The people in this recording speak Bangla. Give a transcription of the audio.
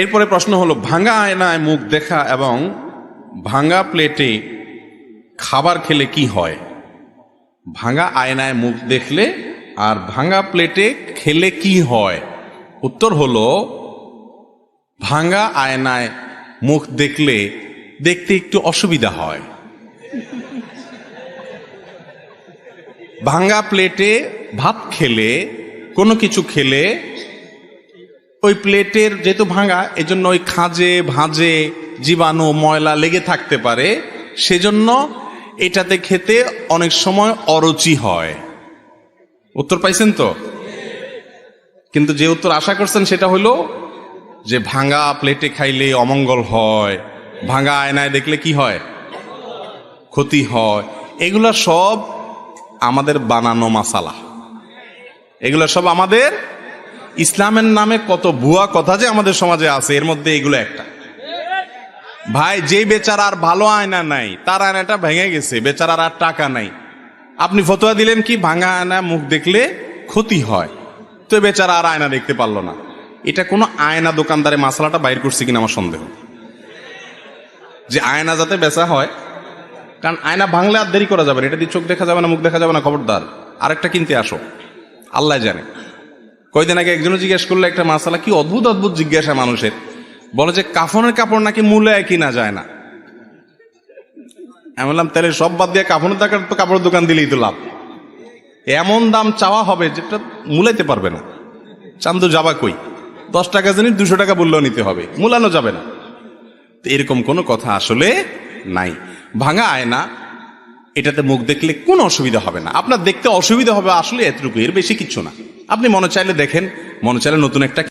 এরপরে প্রশ্ন হলো, ভাঙা আয়নায় মুখ দেখা এবং ভাঙা প্লেটে খাবার খেলে কি হয়? ভাঙা আয়নায় মুখ দেখলে আর ভাঙা প্লেটে খেলে কি হয়? উত্তর হলো, ভাঙা আয়নায় মুখ দেখলে দেখতে একটু অসুবিধা হয়। ভাঙা প্লেটে ভাত খেলে, কোনো কিছু খেলে ওই প্লেটের যেহেতু ভাঙা, এজন্য ওই খাঁজে, ভাঁজে জীবাণু, ময়লা লেগে থাকতে পারে। সেজন্য এটাতে খেতে অনেক সময় অরুচি হয়। উত্তর পাইছেন তো? কিন্তু যে উত্তর আশা করছেন সেটা হলো যে ভাঙা প্লেটে খাইলে অমঙ্গল হয়, ভাঙা আয়নায় দেখলে কি হয়? ক্ষতি হয়। এগুলো সব আমাদের বানানো মাসালা। এগুলো সব আমাদের ইসলামের নামে কত ভুয়া কথা যে আমাদের সমাজে আছে, এর মধ্যে এগুলো একটা। ভাই যে বেচার আর ভালো আয়না নাই, তার আয়নাটা ভেঙে গেছে, বেচারার আর টাকা নাই। আপনি ফতোয়া দিলেন কি, ভাঙা আয়না মুখ দেখলে ক্ষতি হয়? তো বেচারা আর আয়না দেখতে পারল না। এটা কোনো আয়না দোকানদারে মাসালাটা বাইর করছে কিনা আমার সন্দেহ। যে আয়না যাতে বেচা হয়, কারণ আয়না ভাঙলে আর দেরি করা যাবে না। এটা দিয়ে চোখ দেখা যাবে না, মুখ দেখা যাবে না, খবরদার। আরেকটা কিনতে আসো। আল্লাহ জানে। কয়দিন আগে একজনও জিজ্ঞেস করল একটা মাসালা, কি অদ্ভুত অদ্ভুত জিজ্ঞাসা মানুষের। বলে যে কাফনের কাপড় নাকি মূল্যে কিনা যায় না। আমি বললাম, তাহলে সব বাদ দিয়ে কাফনের দোকান তো কাপড়ের দোকান দিলেই তো লাভ। এমন দাম চাওয়া হবে যেটা মূলাইতে পারবে না। চান্দু যাবা কই? দশ টাকা জানি, দুশো টাকা বললেও নিতে হবে। মূলানো যাবে না। তো এরকম কোনো কথা আসলে নাই। ভাঙা আয়না এটাতে মুখ দেখলে কোনো অসুবিধা হবে না। আপনার দেখতে অসুবিধা হবে আসলে এতটুকু, এর বেশি কিছু না। আপনি মনে চাইলে দেখেন মনে চাইলে নতুন একটা